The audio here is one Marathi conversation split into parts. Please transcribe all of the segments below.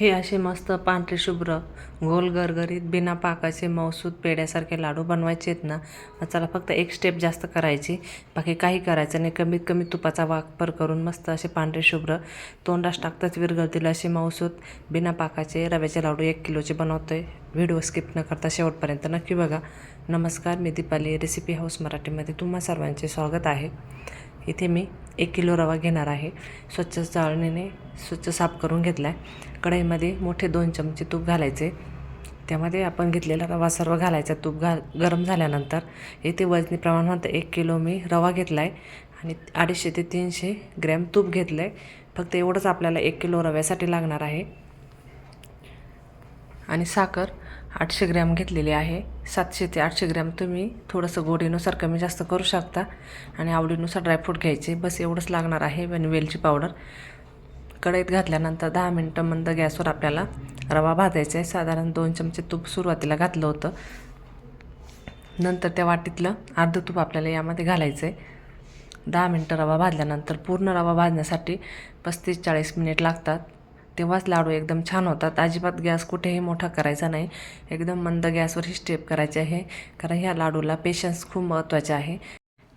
हे असे मस्त पांढरे शुभ्र गोल गरगरीत बिना पाकाचे मौसूद पेड्यासारखे लाडू बनवायचे आहेत ना? चला फक्त एक स्टेप जास्त करायची. बाकी काही करायचं नाही. कमीत कमी तुपाचा वापर करून मस्त असे पांढरे शुभ्र तोंडास टाकताच विरघळतील असे मौसूद बिना पाकाचे रव्याचे लाडू एक किलोचे बनवतो आहे व्हिडिओ स्किप न करता शेवटपर्यंत नक्की बघा. नमस्कार मी दीपाली. रेसिपी हाऊस मराठीमध्ये तुम्हा सर्वांचे स्वागत आहे. इथे मी एक किलो रवा घेणार आहे. स्वच्छ चाळणीने स्वच्छ साफ करून घेतला आहे कढईमध्ये मोठे दोन चमचे तूप घालायचे. त्यामध्ये आपण घेतलेला रवा सर्व घालायचा. तूप घाल गरम झाल्यानंतर येथे वजनी प्रमाण म्हणतं एक किलो मी रवा घेतला आहे आणि अडीचशे ते तीनशे ग्रॅम तूप घेतलं आहे फक्त एवढंच आपल्याला एक किलो रव्यासाठी लागणार आहे. आणि साखर आठशे ग्रॅम घेतलेली आहे. सातशे ते आठशे ग्रॅम तुम्ही थोडंसं गोडीनुसार कमी जास्त करू शकता. आणि आवडीनुसार ड्रायफ्रूट घ्यायचे. बस एवढंच लागणार आहे आणि वेलची पावडर कढईत घातल्यानंतर दहा मिनटं मंद गॅसवर आपल्याला रवा भाजायचा आहे. साधारण दोन चमचे तूप सुरुवातीला घातलं होतं. नंतर त्या वाटीतलं अर्धं तूप आपल्याला यामध्ये घालायचं आहे. दहा मिनटं रवा भाजल्यानंतर पूर्ण रवा भाजण्यासाठी पस्तीस चाळीस मिनिट लागतात. तेव्हाच लाडू एकदम छान होतात. अजिबात गॅस कुठेही मोठा करायचा नाही. एकदम मंद गॅसवर ही स्टेप करायची आहे. कारण ह्या लाडूला पेशन्स खूप महत्त्वाचे आहे.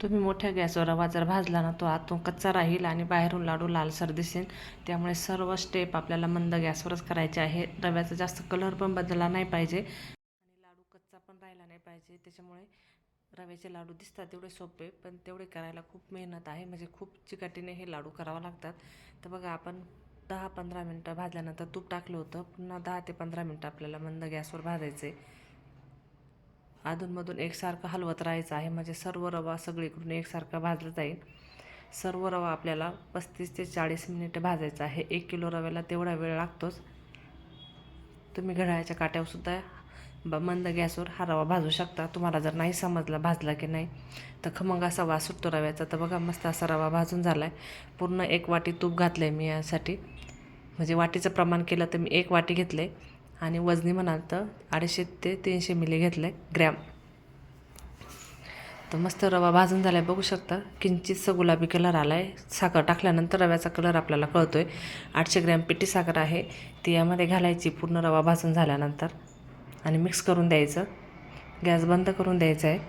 तुम्ही मोठ्या गॅसवर रवा जर भाजला ना तो आतून कच्चा राहील आणि बाहेरून लाडू लालसर दिसेल. त्यामुळे सर्व स्टेप आपल्याला मंद गॅसवरच करायचे आहे. रव्याचा जास्त कलर पण बदलला नाही पाहिजे. आणि लाडू कच्चा पण राहिला नाही पाहिजे. त्याच्यामुळे रव्याचे लाडू दिसतात तेवढे सोपे पण तेवढे करायला खूप मेहनत आहे. म्हणजे खूप चिकाटीने हे लाडू करावं लागतात. तर बघा आपण दहा पंधरा मिनटं भाजल्यानंतर तूप टाकलं होतं. पुन्हा दहा ते पंधरा मिनटं आपल्याला मंद गॅसवर भाजायचे अधूनमधून एकसारखं हलवत राहायचं आहे. म्हणजे सर्व रवा सगळीकडून एकसारखा भाजला जाईल. सर्व रवा आपल्याला पस्तीस ते चाळीस मिनिटं भाजायचा आहे. एक किलो रव्याला तेवढा वेळ लागतोच. तुम्ही घड्याळ्याच्या काट्यावरसुद्धा ब मंद गॅसवर हा रवा भाजू शकता. तुम्हाला जर नाही समजला भाजला की नाही तर खमंग असा वास सुटतो रव्याचा. तर बघा मस्त असा रवा भाजून झाला आहे पूर्ण एक वाटी तूप घातलं आहे मी यासाठी. म्हणजे वाटीचं प्रमाण केलं तर मी एक वाटी घेतलं आहे आणि वजनी म्हणाल तर अडीचशे ते तीनशे मिली घेतलं आहे ग्रॅम. तर मस्त रवा भाजून झाला आहे बघू शकता किंचितसं गुलाबी कलर आला आहे साखर टाकल्यानंतर रव्याचा कलर आपल्याला कळतो आहे आठशे ग्रॅम पिठी साखर आहे. ती यामध्ये घालायची. पूर्ण रवा भाजून झाल्यानंतर. आणि मिक्स करून द्यायचं. गॅस बंद करून द्यायचा आहे.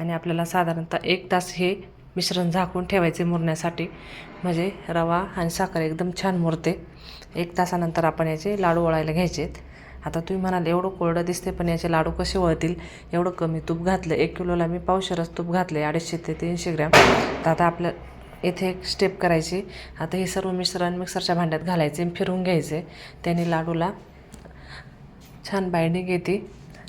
आणि आपल्याला साधारणतः एक तास हे मिश्रण झाकून ठेवायचे मुरण्यासाठी. म्हणजे रवा आणि साखर एकदम छान मुरते. एक तासानंतर आपण याचे लाडू वळायला घ्यायचे आहेत. आता तुम्ही म्हणाल एवढं कोरडं दिसते पण याचे लाडू कसे वळतील एवढं कमी तूप घातलं एक किलोला मी पावशेरच तूप घातले अडीचशे ते तीनशे ग्रॅम. तर आता आपल्या येथे एक स्टेप करायची. आता हे सर्व मिश्रण मिक्सरच्या भांड्यात घालायचे फिरून घ्यायचे. त्याने लाडूला छान बाइंडिंग येते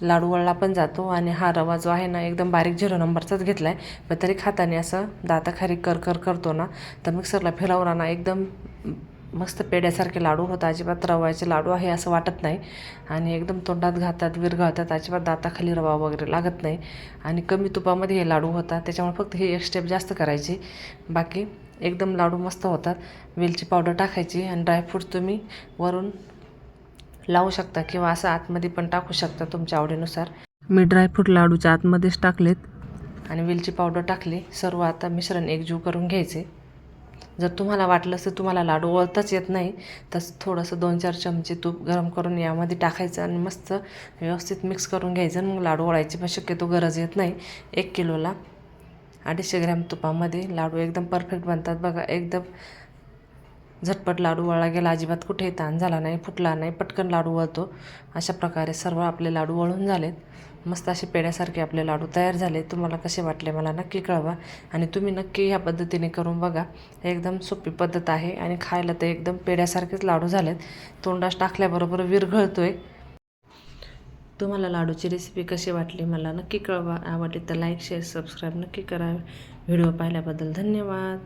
लाडू वळला पण जातो आणि हा रवा जो आहे ना एकदम बारीक झिरो नंबरचाच घेतला आहे पण तरी खाताने असं दाताखाली कर कर करतो ना तर मिक्सरला फिरवला ना एकदम मस्त पेड्यासारखे लाडू होतात. अजिबात रव्याचे लाडू आहे असं वाटत नाही. आणि एकदम तोंडात घातात विरघळतात अजिबात दाताखाली रवा वगैरे लागत नाही. आणि कमी तुपामध्ये हे लाडू होतात त्याच्यामुळे फक्त हे एक स्टेप जास्त करायची. बाकी एकदम लाडू मस्त होतात. वेलची पावडर टाकायची आणि ड्रायफ्रूट तुम्ही वरून लावू शकता किंवा असं आतमध्ये पण टाकू शकता तुमच्या आवडीनुसार. मी ड्रायफ्रूट लाडूच्या आतमध्येच टाकलेत. आणि वेलची पावडर टाकली. सर्व आता मिश्रण एकजीव करून घ्यायचे. जर तुम्हाला वाटलं तर तुम्हाला लाडू वळताच येत नाही तर थोडंसं दोन चार चमचे तूप गरम करून यामध्ये टाकायचं आणि मस्त व्यवस्थित मिक्स करून घ्यायचं आणि मग लाडू वळायची पण शक्यतो गरज येत नाही. एक किलोला अडीचशे ग्रॅम तुपामध्ये लाडू एकदम परफेक्ट बनतात. बघा एकदम झटपट लाडू वळला गेला अजिबात कुठेही ताण झाला नाही फुटला नाही पटकन लाडू वळतो. अशा प्रकारे सर्व आपले लाडू वळून झालेत. मस्त असे पेड्यासारखे आपले लाडू तयार झाले तुम्हाला कसे वाटले मला नक्की कळवा आणि तुम्ही नक्की ह्या पद्धतीने करून बघा. एकदम सोपी पद्धत आहे आणि खायला तर एकदम पेड्यासारखेच लाडू झालेत. तोंडास टाकल्याबरोबर विरघळतो आहे तुम्हाला लाडूची रेसिपी कशी वाटली मला नक्की कळवा. आवडली तर लाईक शेअर सबस्क्राईब नक्की करा. व्हिडिओ पाहिल्याबद्दल धन्यवाद.